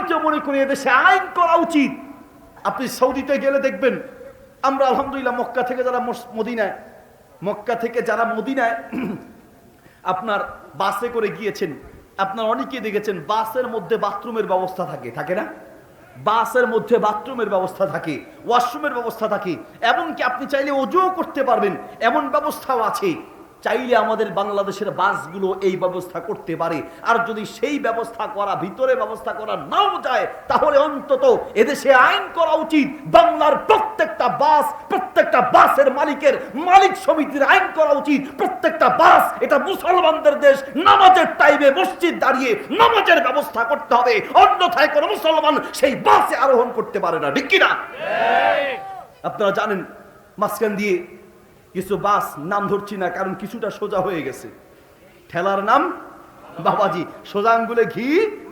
আমি তো মনে করি এদেশে আইন করা উচিত। আপনি সৌদিতে গেলে দেখবেন, আমরা আলহামদুলিল্লাহ মক্কা থেকে যারা মদিনায়, মক্কা থেকে যারা মদিনায় আপনার বাসে করে গিয়েছেন, আপনার অনেকে দেখেছেন বাসের মধ্যে বাথরুমের ব্যবস্থা থাকে থাকে না? বাসের মধ্যে বাথরুমের ব্যবস্থা থাকে, ওয়াশরুমের ব্যবস্থা থাকে, এমনকি আপনি চাইলে অজুও করতে পারবেন, এমন ব্যবস্থাও আছে। চাইলে আমাদের বাংলাদেশের বাসগুলো এই ব্যবস্থা করতে পারে। আর যদি সেই ব্যবস্থা করা ভিতরে ব্যবস্থা করা নাও যায় তাহলে অন্তত এদেশে আইন করা উচিত। বাংলার প্রত্যেকটা বাস প্রত্যেকটা বাসের মালিকের মালিক সমিতির আইন করা উচিত। প্রত্যেকটা বাস এটা মুসলমানদের দেশ নামাজের টাইমে মসজিদ দাঁড়িয়ে নামাজের ব্যবস্থা করতে হবে। অন্যথায় কোনো মুসলমান সেই বাসে আরোহণ করতে পারে না। ঠিক কিনা? আপনারা জানেন মাঝখান দিয়ে কিছু বাস নাম ধরছি না, কারণ কিছুটা সোজা হয়ে গেছে। ঠেলার নাম? বাবাজি, সোজা আঙ্গুলে ঘি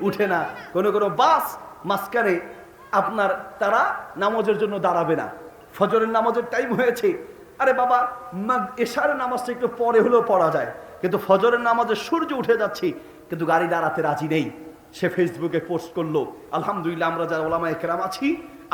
উঠে না। কোন কোনো বাস মাঝখানে আপনার তারা নামাজের জন্য দাঁড়াবে না। ফজরের নামাজের টাইম হয়েছে। আরে বাবা এশারের নামাজটা একটু পরে হলেও পড়া যায়। কিন্তু ফজরের নামাজে সূর্য উঠে যাচ্ছে, কিন্তু গাড়ি দাঁড়াতে রাজি নেই। সে ফেসবুকে পোস্ট করল, আলহামদুলিল্লাহ, আমরা যারা ওলামা একরাম আছি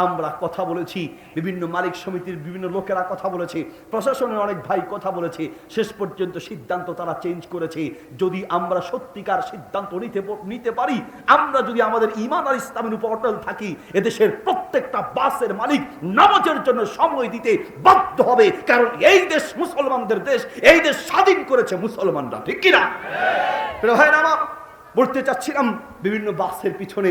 আমরা কথা বলেছি, বিভিন্ন মালিক সমিতির বিভিন্ন লোকেরা কথা বলেছে, প্রশাসনের অনেক ভাই কথা বলেছে, শেষ পর্যন্ত সিদ্ধান্ত তারা চেঞ্জ করেছে। যদি আমরা সত্যিকার সিদ্ধান্ত নিতে নিতে পারি, আমরা যদি আমাদের ইমান আর ইসলামের উপর অটল থাকি, এদেশের প্রত্যেকটা বাসের মালিক নামাজের জন্য সময় দিতে বাধ্য হবে, কারণ এই দেশ মুসলমানদের দেশ, এই দেশ স্বাধীন করেছে মুসলমানরা, ঠিক কিনা? বলতে চাচ্ছিলাম, বিভিন্ন বাসের পিছনে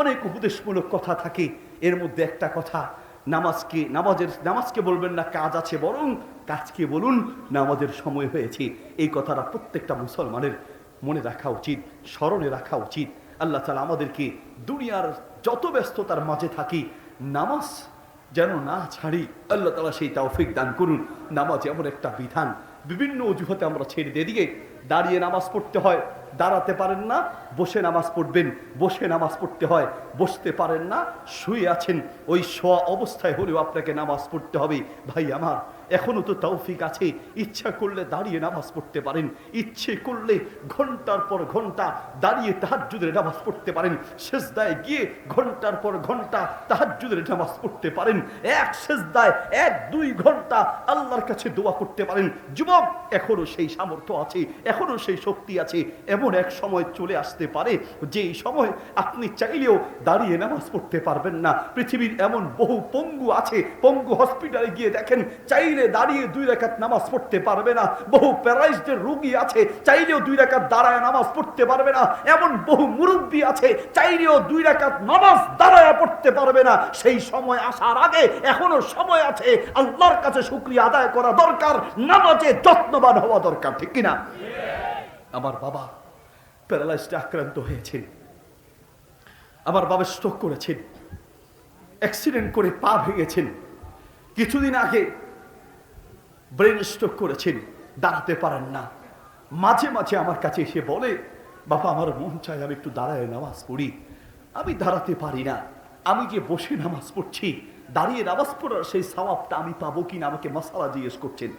অনেক উপদেশমূলক কথা থাকে এর মধ্যে একটা কথা, নামাজকে, নামাজের, নামাজকে বলবেন না, কাজ আছে, বরং কাজকে বলুন, নামাজের সময় হয়েছে। এই কথাটা প্রত্যেকটা মুসলমানের মনে রাখা উচিত, স্মরণে রাখা উচিত। আল্লাহ তালা আমাদেরকে দুনিয়ার যত ব্যস্ততার মাঝে থাকি, নামাজ যেন না ছাড়ি, আল্লাহ তালা সেই তৌফিক দান করুন। নামাজ এমন একটা বিধান। বিভিন্ন অজুহাতে আমরা ছেড়ে দিয়ে দিয়ে দাঁড়িয়ে নামাজ পড়তে হয়। দাঁড়াতে পারেন না, বসে নামাজ পড়বেন। বসে নামাজ পড়তে হয়, বসতে পারেন না, শুয়ে আছেন। ওই শোয়া অবস্থায় হলেও আপনাকে নামাজ পড়তে হবে। ভাই আমার এখনও তো তৌফিক আছে। ইচ্ছা করলে দাঁড়িয়ে নামাজ পড়তে পারেন। ইচ্ছে করলে ঘণ্টার পর ঘণ্টা দাঁড়িয়ে তাহাজ্জুদের নামাজ পড়তে পারেন। শেষদায় গিয়ে ঘণ্টার পর ঘণ্টা তাহাজ্জুদের নামাজ পড়তে পারেন। এক শেষদায় এক, দুই ঘণ্টা আল্লাহর কাছে দোয়া করতে পারেন। যুবক, এখনও সেই সামর্থ্য আছে, এখনও সেই শক্তি আছে। এমন এক সময় চলে আসতে পারে, যেই সময় আপনি চাইলেও দাঁড়িয়ে নামাজ পড়তে পারবেন না। পৃথিবীর এমন বহু পঙ্গু আছে। পঙ্গু হসপিটালে গিয়ে দেখেন, চাইলে দাঁড়িয়ে দুই রেখাত নামাজ পড়তে পারবে না। বহু প্যারাইজডের রোগী আছে, চাইলেও দুই রেখাত দাঁড়ায় নামাজ পড়তে পারবে না। এমন বহু মুরব্বী আছে, চাইলেও দুই রেখাত নামাজ দাঁড়ায় পড়তে পারবে না। সেই সময় আসার আগে, এখনও সময় আছে, আল্লাহর কাছে শুক্রিয়া আদায় করা দরকার, নামাজে যত্নবান হওয়া দরকার, ঠিক কিনা? আমার বাবা প্যারালাইজড আক্রান্ত হয়েছেন আমার বাবা স্ট্রোক করেছেন অ্যাক্সিডেন্ট করে পা ভেঙেছেন। কিছুদিন আগে ব্রেন স্ট্রোক করেছেন, দাঁড়াতে পারেন না। মাঝে মাঝে আমার কাছে এসে বলে, বাবা, আমার মন চায় আমি একটু দাঁড়ায় নামাজ পড়ি। আমি দাঁড়াতে পারি না। আমি যে বসে নামাজ পড়ছি। দাঁড়িয়ে নামাজ পড়ার সেই সওয়াবটা আমি পাবো কিনা আমাকে মশালা জিজ্ঞেস করছেন।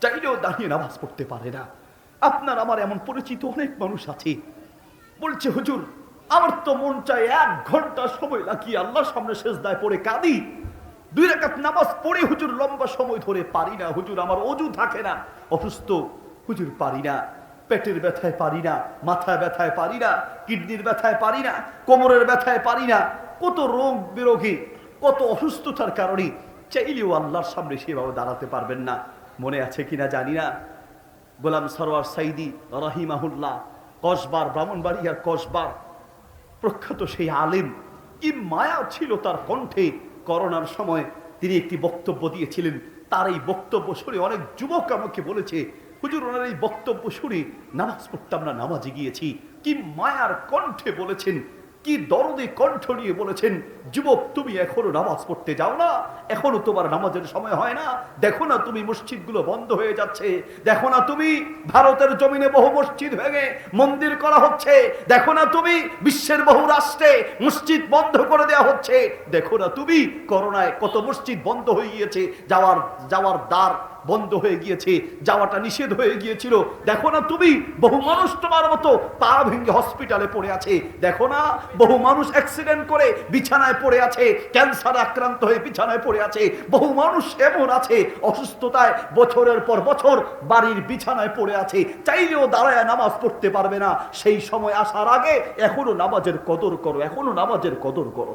চাইলেও দাঁড়িয়ে নামাজ পড়তে পারে না। আপনার আমার এমন পরিচিত অনেক মানুষ আছে। বলছে, হুজুর, আমার তো মন চায় এক ঘণ্টা সময় লাগিয়ে আল্লাহর সামনে শেষ দায় পড়ে কাঁদি। দুই রাকাত নামাজ পড়ে হুজুর লম্বা সময় ধরে পারি না। হুজুর আমার অজু থাকে না। অসুস্থ, হুজুর পারি না। পেটের ব্যথায় পারি না, মাথায় ব্যথায় পারি না, কিডনির ব্যথায় পারি না, কোমরের ব্যথায় পারি না। কত রোগ বিরোগী কত অসুস্থতার কারণে চাইলেও আল্লাহর সামনে সেভাবে দাঁড়াতে পারবেন না। মনে আছে কিনা জানি না। গোলাম সরওয়ার সাইদি রাহিমাহুল্লাহ, কসবার, ব্রাহ্মণবাড়িয়ার কসবার, প্রখ্যাত সেই আলেম, কি মায়া ছিল তার কণ্ঠে। করোনার সময় তিনি একটি বক্তব্য দিয়েছিলেন। তার এই বক্তব্য শুনে অনেক যুবক আমাকে বলেছে, হুজুর, ওনার এই বক্তব্য শুনে নামাজ পড়তাম না নামাজে গিয়েছি। কি মায়ার কণ্ঠে বলেছেন কি দরদে কণ্ঠ নিয়ে বলেছেন, যুবক, তুমি এখনও নামাজ পড়তে যাও না। এখনও তোমার নামাজের সময় হয় না। দেখো না তুমি মসজিদগুলো বন্ধ হয়ে যাচ্ছে। দেখো না তুমি ভারতের জমিনে বহু মসজিদ ভেঙে মন্দির করা হচ্ছে। দেখো না তুমি বিশ্বের বহু রাষ্ট্রে মসজিদ বন্ধ করে দেওয়া হচ্ছে। দেখো না তুমি করোনায় কত মসজিদ বন্ধ হয়ে গিয়েছে। যাওয়ার যাওয়ার দ্বার বন্ধ হয়ে গিয়েছে, যাওয়াটা নিষেধ হয়ে গিয়েছিল। দেখো না তুমি, বহু মানুষ তোমার মতো পা ভেঙে হসপিটালে পড়ে আছে। দেখো না, বহু মানুষ অ্যাক্সিডেন্ট করে বিছানায় পড়ে আছে ক্যান্সার আক্রান্ত হয়ে বিছানায় পড়ে আছে। বহু মানুষ এমন আছে, অসুস্থতায় বছরের পর বছর বাড়ির বিছানায় পড়ে আছে। চাইলেও দাঁড়ায় নামাজ পড়তে পারবে না। সেই সময় আসার আগে এখনও নামাজের কদর করো, এখনও নামাজের কদর করো।